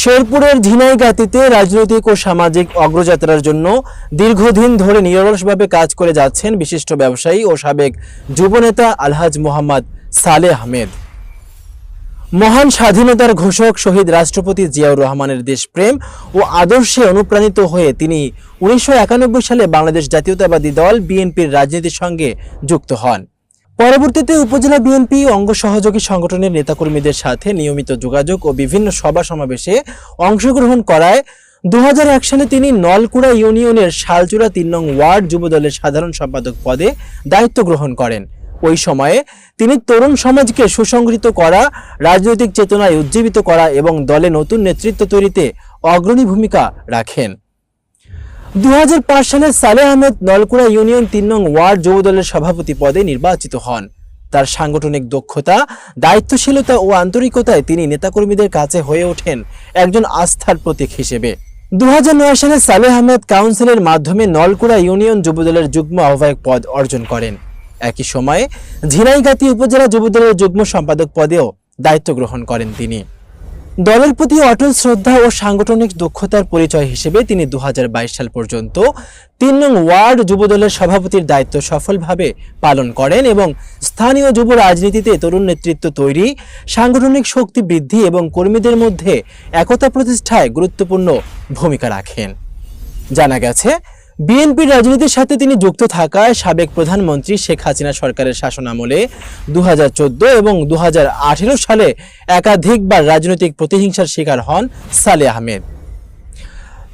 শেরপুরের ঝিনাইগাতিতে রাজনৈতিক ও সামাজিক অগ্রযাত্রার জন্য দীর্ঘদিন ধরে নিরলসভাবে কাজ করে যাচ্ছেন বিশিষ্ট ব্যবসায়ী ও সাবেক যুবনেতা আলহাজ মোহাম্মদ সালে আহমেদ। মহান স্বাধীনতার ঘোষক শহীদ রাষ্ট্রপতি জিয়াউর রহমানের দেশপ্রেম ও আদর্শে অনুপ্রাণিত হয়ে তিনি উনিশশো একানব্বই সালে বাংলাদেশ জাতীয়তাবাদী দল বিএনপির রাজনীতির সঙ্গে যুক্ত হন। পরবর্তীতে উপজেলা বিএনপি অঙ্গ সহযোগী সংগঠনের নেতাকর্মীদের সাথে নিয়মিত যোগাযোগ ও বিভিন্ন সভা সমাবেশে অংশগ্রহণ করায় দু হাজার এক সালে তিনি নলকুড়া ইউনিয়নের শালচূড়া তিন নং ওয়ার্ড যুবদলের সাধারণ সম্পাদক পদে দায়িত্ব গ্রহণ করেন। ওই সময়ে তিনি তরুণ সমাজকে সুসংগঠিত করা, রাজনৈতিক চেতনায় উজ্জীবিত করা এবং দলে নতুন নেতৃত্ব তৈরিতে অগ্রণী ভূমিকা রাখেন। দু হাজার পাঁচ সালে সালেহ আহমেদ নলকুড়া ইউনিয়ন তিন নং ওয়ার্ড যুবদলের সভাপতি পদে নির্বাচিত হন। তার সাংগঠনিক দক্ষতা, দায়িত্বশীলতা ও আন্তরিকতায় তিনি নেতাকর্মীদের কাছে হয়ে ওঠেন একজন আস্থার প্রতীক হিসেবে। দু হাজার নয় সালে সালেহ আহমেদ কাউন্সিলের মাধ্যমে নলকুড়া ইউনিয়ন যুবদলের যুগ্ম আহ্বায়ক পদ অর্জন করেন। একই সময়ে ঝিনাইগাতি উপজেলা যুবদলের যুগ্ম সম্পাদক পদেও দায়িত্ব গ্রহণ করেন তিনি। দলের প্রতি অটল শ্রদ্ধা ও সাংগঠনিক দক্ষতার পরিচয় হিসেবে তিনি দু হাজার বাইশ সাল পর্যন্ত তিন নং ওয়ার্ড যুবদলের সভাপতির দায়িত্ব সফলভাবে পালন করেন এবং স্থানীয় যুব রাজনীতিতে তরুণ নেতৃত্ব তৈরি, সাংগঠনিক শক্তি বৃদ্ধি এবং কর্মীদের মধ্যে একতা প্রতিষ্ঠায় গুরুত্বপূর্ণ ভূমিকা রাখেন। জানা গেছে বিএনপির রাজনীতির সাথে তিনি যুক্ত থাকায় সাবেক প্রধানমন্ত্রী শেখ হাসিনা সরকারের শাসনামলে দু হাজার চোদ্দ এবং দু হাজার আঠেরো সালে একাধিকবার রাজনৈতিক প্রতিহিংসার শিকার হন সালে আহমেদ।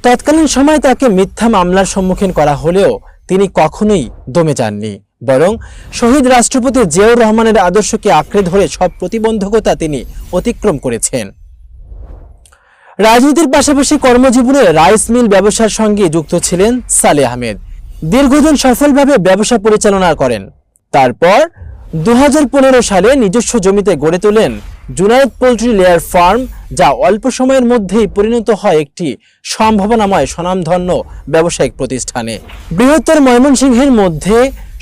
তৎকালীন সময় তাকে মিথ্যা মামলার সম্মুখীন করা হলেও তিনি কখনোই দমে যাননি। বরং শহীদ রাষ্ট্রপতি জিয়াউর রহমানের আদর্শকে আঁকড়ে ধরে সব প্রতিবন্ধকতা তিনি অতিক্রম করেছেন। রাজনীতির পাশাপাশি কর্মজীবনে রাইস মিল ব্যবসার সঙ্গে যুক্ত ছিলেন সালে আহমেদ। দীর্ঘদিন সফলভাবে ব্যবসা পরিচালনা করেন। তারপর দু হাজার পনেরো সালে নিজস্ব জমিতে গড়ে তোলেন জুনায়েদ পোলট্রি লেয়ার ফার্ম, যা অল্প সময়ের মধ্যেই পরিণত হয় একটি সম্ভাবনাময় স্বনামধন্য ব্যবসায়িক প্রতিষ্ঠানে। বৃহত্তর ময়মনসিংহের মধ্যে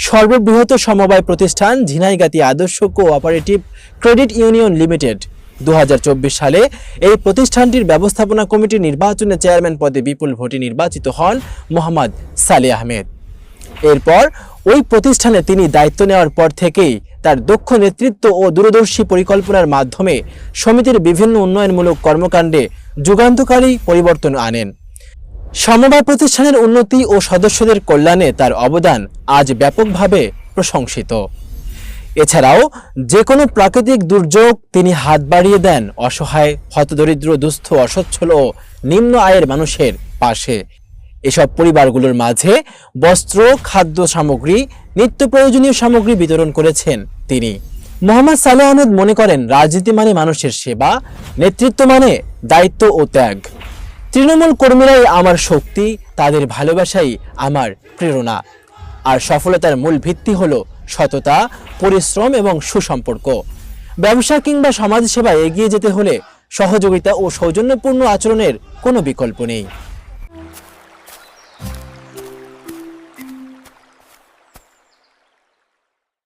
সর্ববৃহৎ সমবায় প্রতিষ্ঠান ঝিনাইগাতি আদর্শ কোঅপারেটিভ ক্রেডিট ইউনিয়ন লিমিটেড দু হাজার চব্বিশ সালে এই প্রতিষ্ঠানটির ব্যবস্থাপনা কমিটির নির্বাচনে চেয়ারম্যান পদে বিপুল ভোটে নির্বাচিত হন মোহাম্মদ সালে আহমেদ। এরপর ওই প্রতিষ্ঠানে তিনি দায়িত্ব নেওয়ার পর থেকেই তার দক্ষ নেতৃত্ব ও দূরদর্শী পরিকল্পনার মাধ্যমে সমিতির বিভিন্ন উন্নয়নমূলক কর্মকাণ্ডে যুগান্তকারী পরিবর্তন আনেন। সমবায় প্রতিষ্ঠানের উন্নতি ও সদস্যদের কল্যাণে তার অবদান আজ ব্যাপকভাবে প্রশংসিত। এছাড়াও যে কোনো প্রাকৃতিক দুর্যোগ তিনি হাত বাড়িয়ে দেন, অসহায়, হতদরিদ্র, দুস্থ, অসচ্ছল ও নিম্ন আয়ের মানুষের পাশে। এসব পরিবারগুলোর মাঝে বস্ত্র, খাদ্য সামগ্রী, নিত্য প্রয়োজনীয় সামগ্রী বিতরণ করেছেন তিনি। মোহাম্মদ সালে আহমেদ মনে করেন, রাজনীতি মানে মানুষের সেবা, নেতৃত্ব মানে দায়িত্ব ও ত্যাগ। তৃণমূল কর্মীরাই আমার শক্তি, তাদের ভালোবাসাই আমার প্রেরণা। আর সফলতার মূল ভিত্তি হলো সততা, পরিশ্রম এবং সুসম্পর্ক। ব্যবসা কিংবা সমাজসেবায় এগিয়ে যেতে হলে সহযোগিতা ও সৌজন্যপূর্ণ আচরণের কোনো বিকল্প নেই।